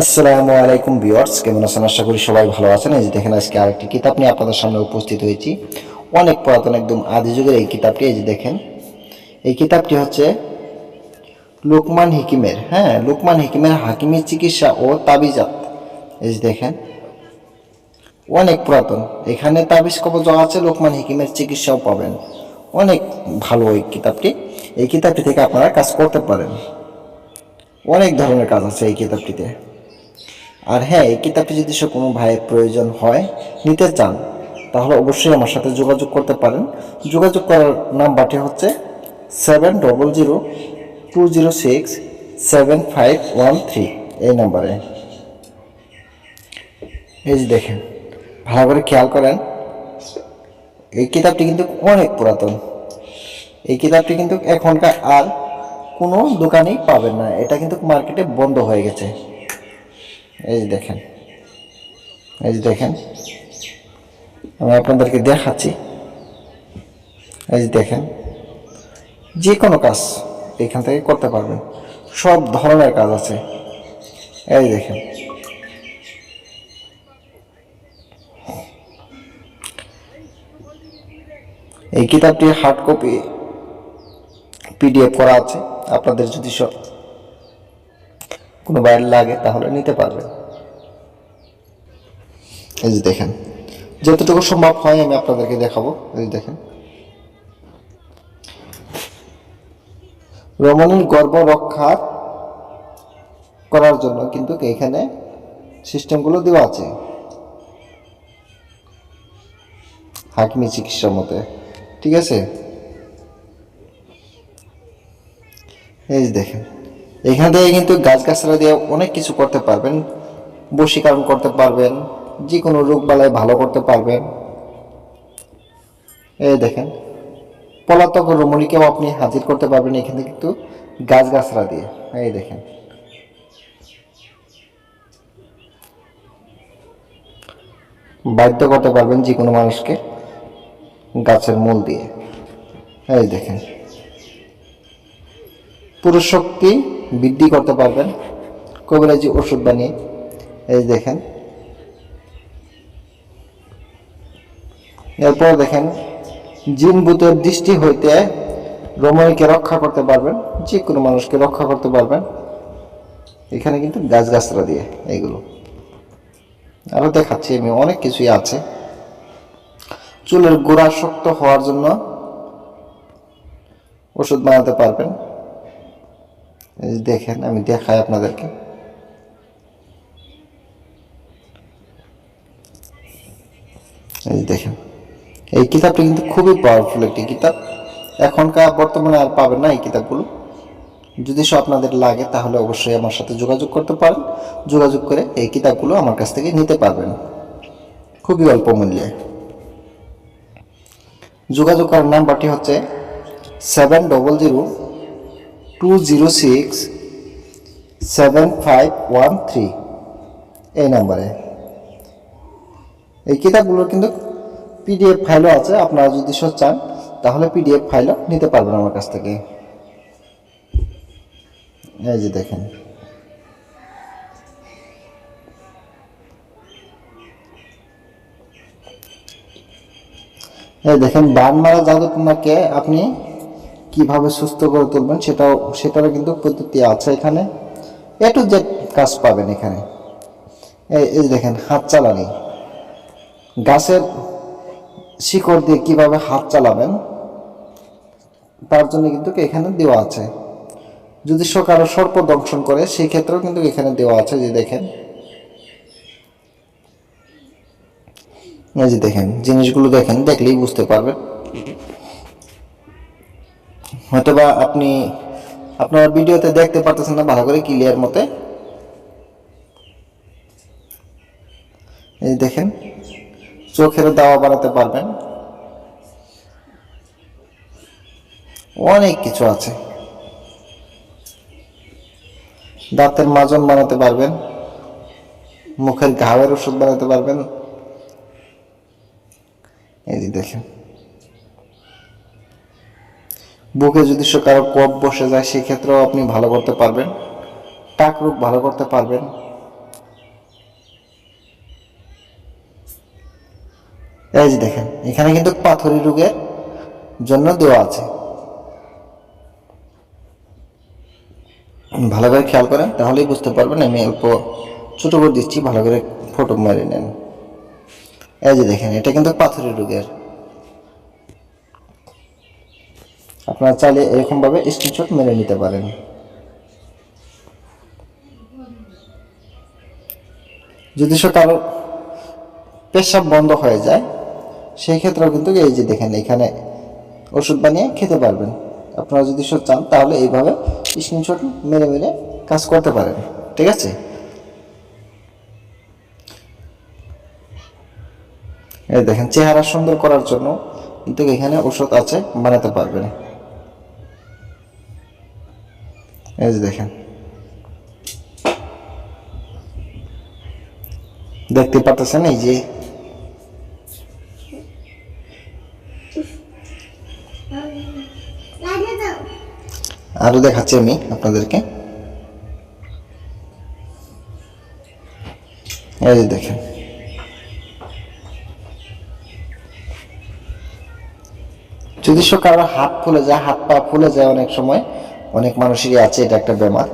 আসসালামু আলাইকুম ভিউয়ার্স, কেমন আছেন? আশা করি সবাই ভালো আছেন। এই যে দেখেন, আজকে আরেকটি কিতাব নিয়ে আপনাদের সামনে উপস্থিত হয়েছি। অনেক পুরাতন, একদম আদি যুগের এই কিতাবটি। এই যে দেখেন, এই কিতাবটি হচ্ছে লোকমান হিকিমের। হ্যাঁ লোকমান হিকিমের হাকিমের চিকিৎসা ও তাবিজাত। এই যে দেখেন, অনেক পুরাতন। এখানে তাবিজ কবজ আছে, লোকমান হিকিমের চিকিৎসাও পাবেন। অনেক ভালো এই কিতাবটি। এই কিতাবটি থেকে আপনারা কাজ করতে পারেন। অনেক ধরনের কাজ আছে এই কিতাবটিতে। আর হ্যাঁ এই কিতাবটি যদি সে কোনো ভাইয়ের প্রয়োজন হয়, নিতে চান, তাহলে অবশ্যই আমার সাথে যোগাযোগ করতে পারেন। যোগাযোগ করার নাম্বারটি হচ্ছে seven double zero two zero six seven five one three এই নাম্বারে। এই যে দেখেন, ভালো করে খেয়াল করেন, এই কিতাবটি কিন্তু অনেক পুরাতন। এই কিতাবটি কিন্তু এখনকার আর কোনো দোকানেই পাবেন না। এটা কিন্তু মার্কেটে বন্ধ হয়ে গেছে। এই দেখেন। এই যে দেখেন। আমি আপনাদেরকে দেখাচ্ছি। এই যে দেখেন। যে কোনো কাজ এখান থেকে করতে পারবেন। সব ধরনের কাজ আছে। এই দেখেন। এই কিতাবটি হার্ড কপি পিডিএফ করা আছে। আপনাদের যদি সব কোনো বাইরে লাগে, তাহলে নিতে পারবেন এই যে দেখেন, যতটুকু সম্ভব হয় আমি আপনাদেরকে দেখাবো। এই যে দেখেন। রমণীর গর্ভ রক্ষা করার জন্য কিন্তু এখানে সিস্টেমগুলো দেওয়া আছে। হাকিমি চিকিৎসার মতে। ঠিক আছে? এই দেখেন। এখান থেকে কিন্তু গাছ গাছরা দিয়ে অনেক কিছু করতে পারবেন। বশীকরণ করতে পারবেন যে কোনো রোগ বালায় ভালো করতে পারবেন। এই দেখেন, পলাতক রমণীকেও আপনি হাজির করতে পারবেন এখানে কিন্তু গাছ গাছরা দিয়ে। এই দেখেন। বাধ্য করতে পারবেন যে কোনো মানুষকে গাছের মূল দিয়ে। এই দেখেন। পুরুষ শক্তি বৃদ্ধি করতে পারবেন। কবিরাজি ওষুধ বানিয়ে, এই দেখেন। এরপর দেখেন, জিন ভূতের দৃষ্টি হইতে রমণীকে রক্ষা করতে পারবেন যে কোনো মানুষকে রক্ষা করতে পারবেন। এখানে কিন্তু গাছ গাছরা দিয়ে এইগুলো। আরও দেখাচ্ছি আমি, অনেক কিছুই আছে। চুলের গোড়া শক্ত হওয়ার জন্য ওষুধ বানাতে পারবেন। দেখেন, আমি দেখাই আপনাদেরকে। এই দেখেন, এই কিতাবটা কিন্তু খুবই পাওয়ারফুল একটি কিতাব। এখনকার বর্তমানে আর পাবেন না এই কিতাবগুলো। যদি সব আপনাদের লাগে, তাহলে অবশ্যই আমার সাথে যোগাযোগ করতে পারেন। যোগাযোগ করে এই কিতাবগুলো আমার কাছ থেকে নিতে পারবেন। খুবই অল্প মূল্যে। যোগাযোগ করার নাম্বারটি হচ্ছে seven double zero two zero six seven five one three এই নাম্বারে। এই কিতাবগুলোর কিন্তু পিডিএফ ফাইলও আছে, আপনারা যদি সব চান, তাহলে পিডিএফ ফাইলও নিতে পারবেন আমার কাছ থেকে। এই যে দেখেন। এই দেখেন, বান মারা জাদুটনাকে আপনি কীভাবে সুস্থ করে তুলবেন সেটাও, সেটারও কিন্তু পদ্ধতি আছে এখানে। এ জেড কাজ পাবেন এখানে। এই দেখেন, হাত চালানি। গাছের শিকড় দিয়ে কীভাবে হাত চালাবেন, তার জন্য কিন্তু এখানে দেওয়া আছে। যদি কারও সর্প দংশন করে, সেই ক্ষেত্রেও কিন্তু এখানে দেওয়া আছে যে দেখেন। এই যে দেখেন, জিনিসগুলো দেখেন, দেখলেই বুঝতে পারবেন। হয়তোবা আপনি আপনারা ভিডিওতে দেখতে পারতেছেন না ভালো করে ক্লিয়ার মতে। এই দেখেন, চোখের দাওয়া বানাতে পারবেন। অনেক কিছু আছে। দাঁতের মাজন বানাতে পারবেন, মুখের ঘাওয়ের ওষুধ বানাতে পারবেন। এই যে দেখেন। বুকে যদি কারও কপ বসে যায়, সেক্ষেত্রেও আপনি ভালো করতে পারবেন। টাক রোগ ভালো করতে পারবেন। এই যে দেখেন, এখানে কিন্তু পাথরি রোগের জন্য দেওয়া আছে। ভালো করে খেয়াল করেন, তাহলেই বুঝতে পারবেন। আমি অল্প ছোটো করে দিচ্ছি, ভালো করে ফটো মারি নেন। এই যে দেখেন, এটা কিন্তু পাথরি রোগের আপনারা চাইলে এরকমভাবে স্ক্রিনশট মেরে নিতে পারেন। যদি সে কারও পেশাব বন্ধ হয়ে যায় সেই ক্ষেত্রেও কিন্তু এই যে দেখেন, এখানে ওষুধ বানিয়ে খেতে পারবেন। আপনারা যদি সব চান, তাহলে এইভাবে স্ক্রিনশট মেরে মেরে কাজ করতে পারেন। ঠিক আছে? এই দেখেন, চেহারা সুন্দর করার জন্য কিন্তু এখানে ওষুধ আছে, বানাতে পারবেন। এই যে দেখেন। দেখতে পাচ্ছেন এই যে? আরও দেখাচ্ছি আমি আপনাদেরকে। এই যে দেখেন। যদি সে কারও হাত ফুলে যায়, হাত পা ফুলে যায় অনেক সময় অনেক মানুষেরই আছে, এটা একটা বেমার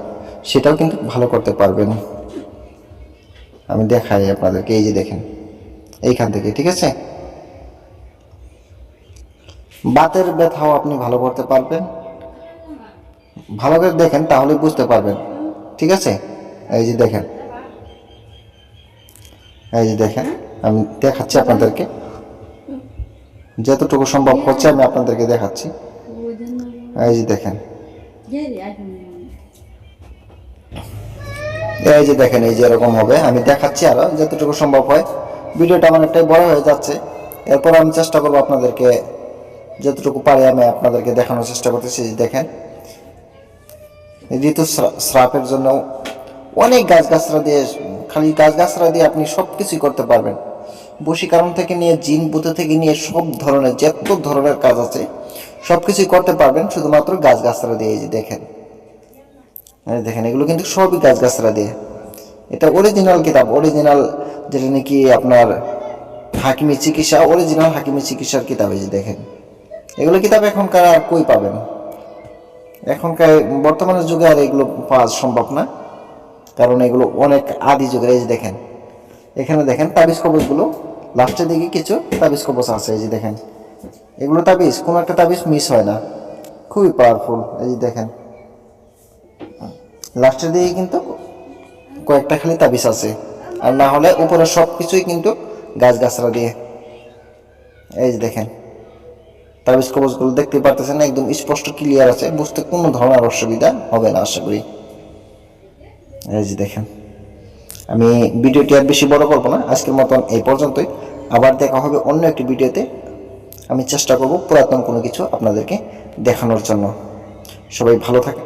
সেটাও কিন্তু ভালো করতে পারবেন। আমি দেখাই আপনাদেরকে, এই যে দেখেন, এইখান থেকে, ঠিক আছে? বাতের ব্যথাও আপনি ভালো করতে পারবেন। ভালো করে দেখেন তাহলে বুঝতে পারবেন। ঠিক আছে? এই যে দেখেন, এই যে দেখেন, আমি দেখাচ্ছি আপনাদেরকে। যতটুকু সম্ভব হচ্ছে আমি আপনাদেরকে দেখাচ্ছি। এই যে দেখেন এই যে দেখেন, এই যে এরকম হবে। আমি দেখাচ্ছি আরও, যতটুকু সম্ভব হয়। ভিডিওটা অনেকটাই বড় হয়ে যাচ্ছে। এরপর আমি চেষ্টা করব আপনাদেরকে, যতটুকু পারি আমি আপনাদেরকে দেখানোর চেষ্টা করতেছি। দেখেন ঋতু স্রাপের জন্য অনেক গাছগাছরা দিয়ে, খালি গাছগাছরা দিয়ে আপনি সব কিছুই করতে পারবেন। বশীকরণ থেকে নিয়ে, জিন বুতে থেকে নিয়ে সব ধরনের, যত ধরনের কাজ আছে সব কিছুই করতে পারবেন, শুধুমাত্র গাছ গাছগাছরা দিয়ে এই যে দেখেন। দেখেন, এগুলো কিন্তু সবই গাছগাছরা দিয়ে। এটা অরিজিনাল কিতাব অরিজিনাল যেটা নাকি আপনার হাকিমি চিকিৎসা অরিজিনাল হাকিমি চিকিৎসার কিতাব এই যে দেখেন। এগুলো কিতাব এখনকার আর কই পাবেন? এখনকার বর্তমানের যুগে আর এগুলো পাওয়া সম্ভব না, কারণ এগুলো অনেক আদি যুগের, এই যে দেখেন। এখানে দেখেন তাবিজ কবজগুলো, লাস্টের দিকে কিছু তাবিজ কবজ আছে, এই যে দেখেন। এগুলো তাবিজ, কোনো একটা তাবিজ মিস হয় না। খুবই পাওয়ারফুল এই দেখেন। লাস্টের দিকে কিন্তু কয়েকটা খালি তাবিজ আছে। আর না হলে উপরে সব কিছুই কিন্তু গাছ গাছরা দিয়ে। এই যে দেখেন, তাবিজ কবজগুলো দেখতে পারতেছেন একদম স্পষ্ট ক্লিয়ার আছে। বুঝতে কোনো ধরনের অসুবিধা হবে না, আশা করি। এই যে দেখেন, আমি ভিডিওটি আর বেশি বড় করব না, আজকের মতন এই পর্যন্তই। আবার দেখা হবে অন্য একটি ভিডিওতে। আমি চেষ্টা করব পুরাতন কোনো কিছু আপনাদেরকে দেখানোর জন্য। সবাই ভালো থাকে